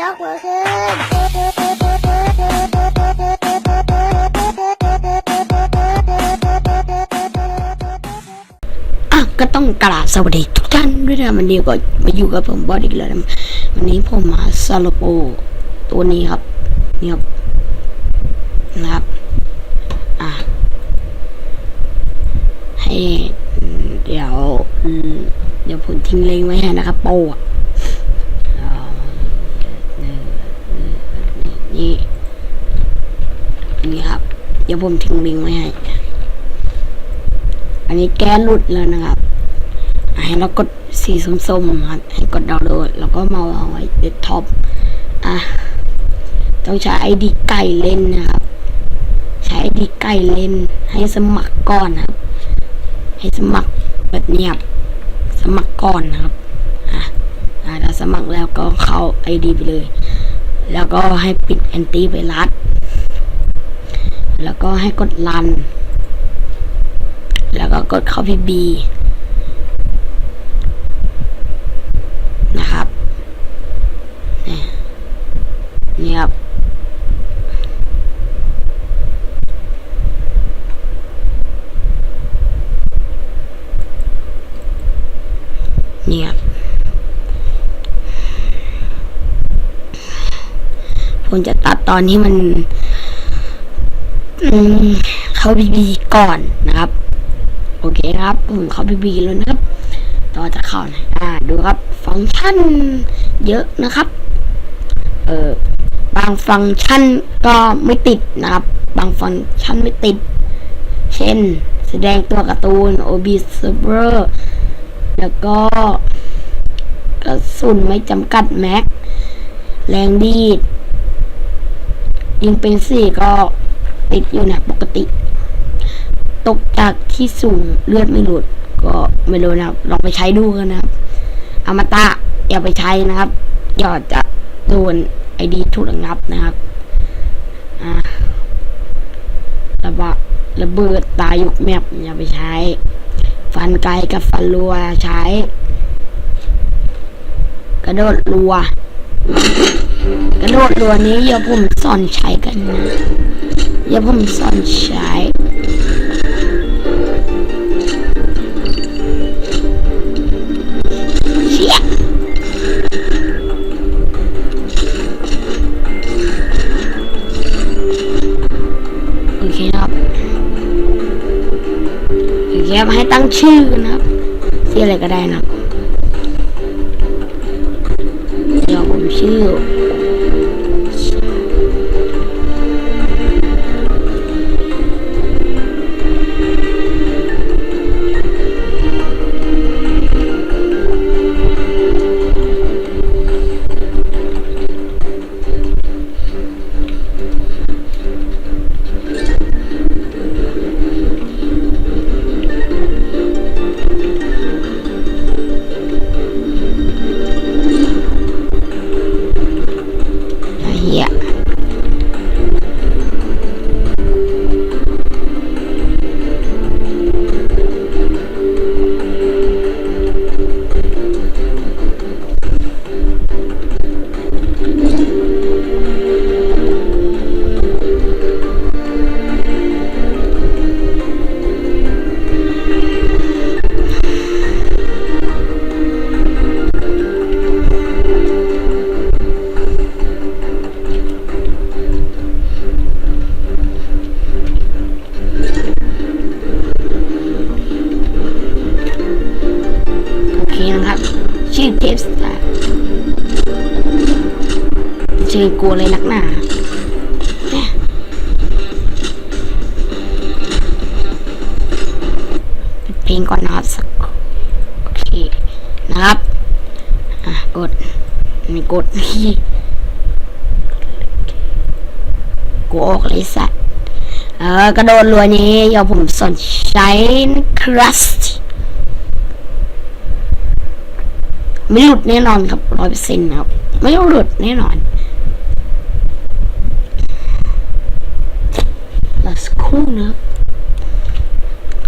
ยกมือขึ้นอะก็ต้องกราบสวัสดีทุกท่านด้วยนะวันนี้ก็มาอยู่กับผมบอดอีกแล้วนะวันนี้ผมมาซาโลโปตัวนี้ครับนี่ครับนะครับ อะให้เดี๋ยว เดี๋ยวผมทิ้งเลงไว้ให้นะครับโปอะอ่านี่นี่ครับ เดี๋ยวผมทิ้งลิงก์ไว้ให้ อันนี้แก้หลุดแล้วนะครับ ให้เรากดสีส้มๆครับให้กดดาวน์โหลดแล้วก็มาวางไว้เดสก์ท็อปอะต้องใช้ไอดีไก่เล่นนะครับ ใช้ไอดีไก่เล่น ให้สมัครก่อนนะครับ ให้สมัครแบบเนี้ยครับสมัครก่อนนะครับอะอะถ้าสมัครแล้วก็เข้าไอดีไปเลย แล้วก็ให้ปิดแอนตี้ไวรัส แล้วก็ให้กดรัน แล้วก็กดเข้าพีบีนะครับเนี่ยนี่ครับนี่ครับผมจะตัดตอนที่มัน เข้าพีบีก่อนนะครับ โอเคครับผมเข้าพีบีแล้วนะครับ ต่อจะเข้านะอ่าดูครับ ฟังก์ชันเยอะนะครับ เออบางฟังก์ชันก็ไม่ติดนะครับ บางฟังก์ชันไม่ติด เช่น แสดงตัวการ์ตูน OB server แล้วก็กระสุนไม่จำกัดแม็ก แรงดีดยิงเป็นสี่ก็ ติดอยู่นะปกติ ตกจากที่สูงเลือดไม่หลุด ก็ไม่รู้นะครับ ลองไปใช้ดูกันนะครับอมตะอย่าไปใช้นะครับอย่าจะโดนไอดีถูกระงับนะครับระบะระเบิดตายยุกแมปอย่าไปใช้ ฟันไกลกับฟันรัวใช้ กระโดดรัว กระโดดรัวนี้อย่าผมสอนใช้กันนะอย่าผมสอนใช้เชี่ยโอเคครับโอเคครับให้ตั้งชื่อกันนะครับชื่ออะไรก็ได้นะเดี๋ยวผมชื่อ เทปสตาร์ชื่อกลัวเลยนักหนาเนี่ยปิดเพลงก่อนนะครับสักโอเคนะครับ อะ กดไม่กดพี่กูออกเลยสัตว์เออกระโดดรัวนี้เดี๋ยวผมสนใช้นะครับ ไม่หลุดแน่นอนครับร้อยเปอร์เซ็นต์ครับ ไม่หลุดแน่นอนรอสักครู่นะครับ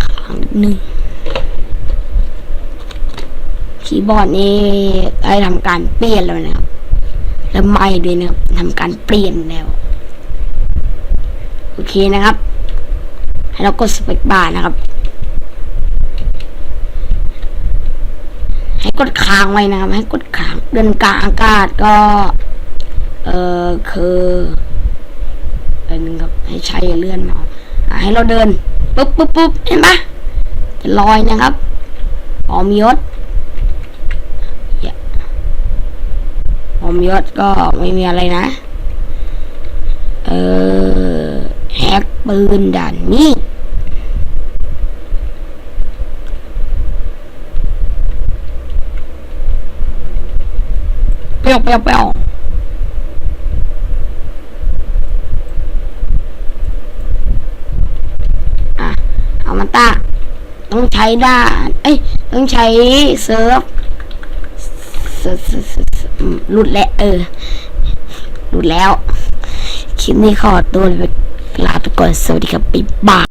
ครั้งหนึ่งคีย์บอร์ดนี่ได้ทำการเปลี่ยนแล้วนะครับ แล้วไม้ด้วยนะครับทำการเปลี่ยนแล้ว โอเคนะครับ ให้เรากดสเปคบาร์นะครับ ให้กดค้างไว้นะครับ ให้กดค้างเดินกลางอากาศก็ เออคืออันนึงครับ ให้ใช้เลื่อนเนาะให้เราเดินปุ๊บปุ๊บปุ๊บเห็นปะจะลอยนะครับออมยศอย่าอมยศก็ไม่มีอะไรนะ เออแฮกปืนด่านนี้ รี้ยวเปรี้ยวเปรี้ยวอะเอามาตั้งต้องใช้ด้านเอ้ย ต้องใช้เซิร์ฟหลุดแล้ว เออ หลุดแล้ว คลิปนี้ขอตัวลาไปก่อน สวัสดีครับ บ๊ายบาย